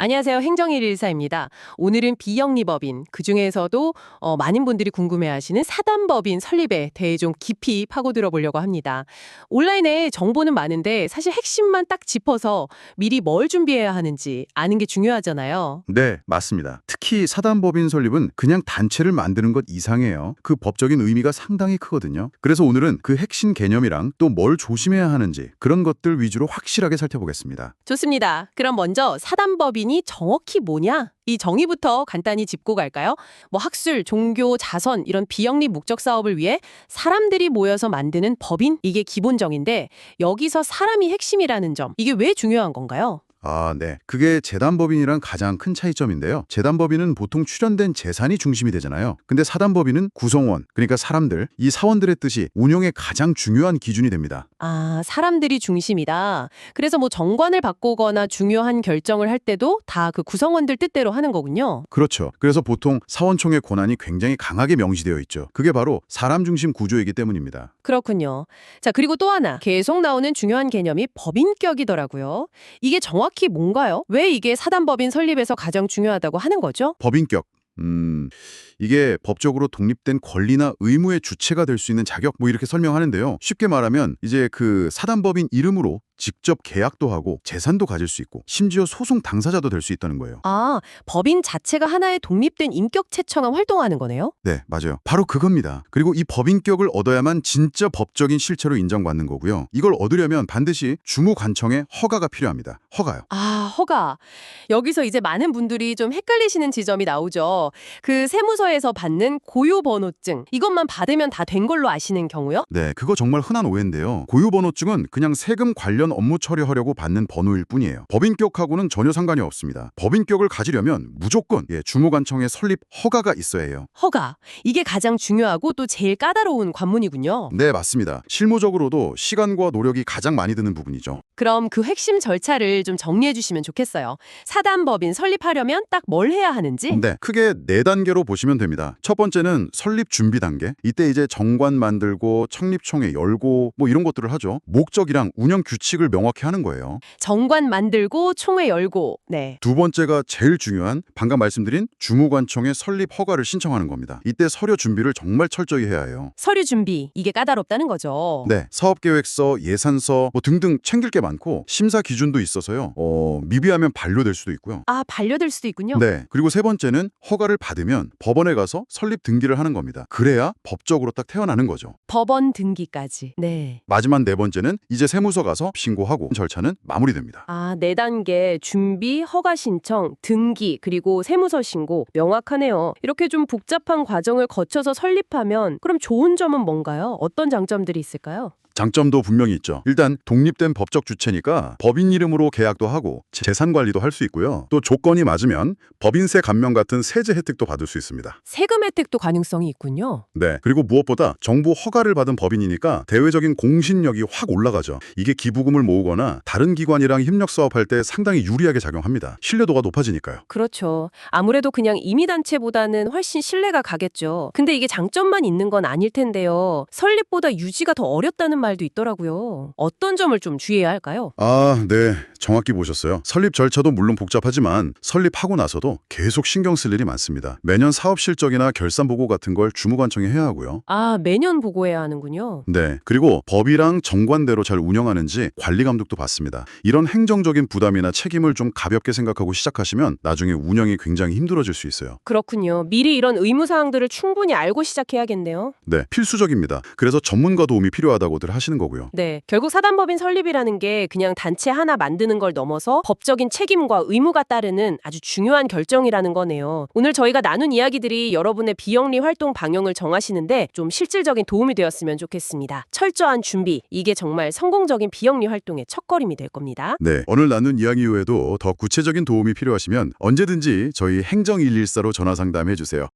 안녕하세요. 행정일일사입니다. 오늘은 비영리법인, 그중에서도 어, 많은 분들이 궁금해하시는 사단법인 설립에 대해 좀 깊이 파고들어 보려고 합니다. 온라인에 정보는 많은데 사실 핵심만 딱 짚어서 미리 뭘 준비해야 하는지 아는 게 중요하잖아요. 네, 맞습니다. 특히 사단법인 설립은 그냥 단체를 만드는 것 이상해요. 그 법적인 의미가 상당히 크거든요. 그래서 오늘은 그 핵심 개념이랑 또 뭘 조심해야 하는지 그런 것들 위주로 확실하게 살펴보겠습니다. 좋습니다. 그럼 먼저 사단법인 이 정확히 뭐냐? 이 정의부터 간단히 짚고 갈까요? 뭐 학술, 종교, 자선 이런 비영리 목적 사업을 위해 사람들이 모여서 만드는 법인 이게 기본정인데 여기서 사람이 핵심이라는 점 이게 왜 중요한 건가요? 아, 네. 그게 재단법인이랑 가장 큰 차이점인데요. 재단법인은 보통 출연된 재산이 중심이 되잖아요. 근데 사단법인은 구성원, 그러니까 사람들, 이 사원들의 뜻이 운영의 가장 중요한 기준이 됩니다. 아, 사람들이 중심이다. 그래서 뭐 정관을 바꾸거나 중요한 결정을 할 때도 다 그 구성원들 뜻대로 하는 거군요. 그렇죠. 그래서 보통 사원총의 권한이 굉장히 강하게 명시되어 있죠. 그게 바로 사람 중심 구조이기 때문입니다. 그렇군요. 자, 그리고 또 하나 계속 나오는 중요한 개념이 법인격이더라고요. 이게 정확 히 뭔가요? 왜 이게 사단법인 설립에서 가장 중요하다고 하는 거죠? 법인격. 음, 이게 법적으로 독립된 권리나 의무의 주체가 될 수 있는 자격 뭐 이렇게 설명하는데요. 쉽게 말하면 이제 그 사단법인 이름으로 직접 계약도 하고 재산도 가질 수 있고 심지어 소송 당사자도 될 수 있다는 거예요. 아, 법인 자체가 하나의 독립된 인격체처럼 활동하는 거네요? 네, 맞아요. 바로 그겁니다. 그리고 이 법인격을 얻어야만 진짜 법적인 실체로 인정받는 거고요. 이걸 얻으려면 반드시 주무관청의 허가가 필요합니다. 허가요. 아, 허가. 여기서 이제 많은 분들이 좀 헷갈리시는 지점이 나오죠. 그 세무서에서 받는 고유번호증. 이것만 받으면 다 된 걸로 아시는 경우요? 네, 그거 정말 흔한 오해인데요. 고유번호증은 그냥 세금 관련 업무 처리하려고 받는 번호일 뿐이에요. 법인격하고는 전혀 상관이 없습니다. 법인격을 가지려면 무조건 예, 주무관청의 설립 허가가 있어야 해요. 허가. 이게 가장 중요하고 또 제일 까다로운 관문이군요. 네, 맞습니다. 실무적으로도 시간과 노력이 가장 많이 드는 부분이죠. 그럼 그 핵심 절차를 좀 정리해 주시면 좋겠어요. 사단법인 설립하려면 딱 뭘 해야 하는지? 네, 크게 네 단계로 보시면 됩니다. 첫 번째는 설립 준비 단계. 이때 이제 정관 만들고 창립총회 열고 뭐 이런 것들을 하죠. 목적이랑 운영 규칙 을 명확히 하는 거예요. 정관 만들고 총회 열고. 네. 두 번째가 제일 중요한 방금 말씀드린 주무관청의 설립 허가를 신청하는 겁니다. 이때 서류 준비를 정말 철저히 해야 해요. 서류 준비. 이게 까다롭다는 거죠. 네, 사업계획서, 예산서 뭐 등등 챙길 게 많고 심사 기준도 있어서요. 어, 미비하면 반려될 수도 있고요. 아, 반려될 수도 있군요. 네, 그리고 세 번째는 허가를 받으면 법원에 가서 설립 등기를 하는 겁니다. 그래야 법적으로 딱 태어나는 거죠. 법원 등기까지. 네. 마지막 네 번째는 이제 세무서 가서 신고하고 절차는 마무리됩니다. 아, 네 단계 준비, 허가 신청, 등기, 그리고 세무서 신고 명확하네요. 이렇게 좀 복잡한 과정을 거쳐서 설립하면 그럼 좋은 점은 뭔가요? 어떤 장점들이 있을까요? 장점도 분명히 있죠. 일단 독립된 법적 주체니까 법인 이름으로 계약도 하고 재산 관리도 할 수 있고요. 또 조건이 맞으면 법인세 감면 같은 세제 혜택도 받을 수 있습니다. 세금 혜택도 가능성이 있군요. 네. 그리고 무엇보다 정부 허가를 받은 법인이니까 대외적인 공신력이 확 올라가죠. 이게 기부금을 모으거나 다른 기관이랑 협력 사업할 때 상당히 유리하게 작용합니다. 신뢰도가 높아지니까요. 그렇죠. 아무래도 그냥 임의단체보다는 훨씬 신뢰가 가겠죠. 근데 이게 장점만 있는 건 아닐 텐데요. 설립보다 유지가 더 어렵다는 말도 있더라고요. 어떤 점을 좀 주의해야 할까요? 아, 네. 정확히 보셨어요. 설립 절차도 물론 복잡하지만 설립하고 나서도 계속 신경 쓸 일이 많습니다. 매년 사업 실적이나 결산 보고 같은 걸 주무관청에 해야 하고요. 아, 매년 보고해야 하는군요. 네. 그리고 법이랑 정관대로 잘 운영하는지 관리 감독도 받습니다. 이런 행정적인 부담이나 책임을 좀 가볍게 생각하고 시작하시면 나중에 운영이 굉장히 힘들어질 수 있어요. 그렇군요. 미리 이런 의무사항들을 충분히 알고 시작해야겠네요. 네. 필수적입니다. 그래서 전문가 도움이 필요하다고들 하시는 거고요. 네. 결국 사단법인 설립이라는 게 그냥 단체 하나 만드는 걸 넘어서 법적인 책임과 의무가 따르는 아주 중요한 결정이라는 거네요. 오늘 저희가 나눈 이야기들이 여러분의 비영리 활동 방향을 정하시는데 좀 실질적인 도움이 되었으면 좋겠습니다. 철저한 준비, 이게 정말 성공적인 비영리 활동의 첫걸음이 될 겁니다. 네. 오늘 나눈 이야기 외에도 더 구체적인 도움이 필요하시면 언제든지 저희 행정 114로 전화 상담해 주세요.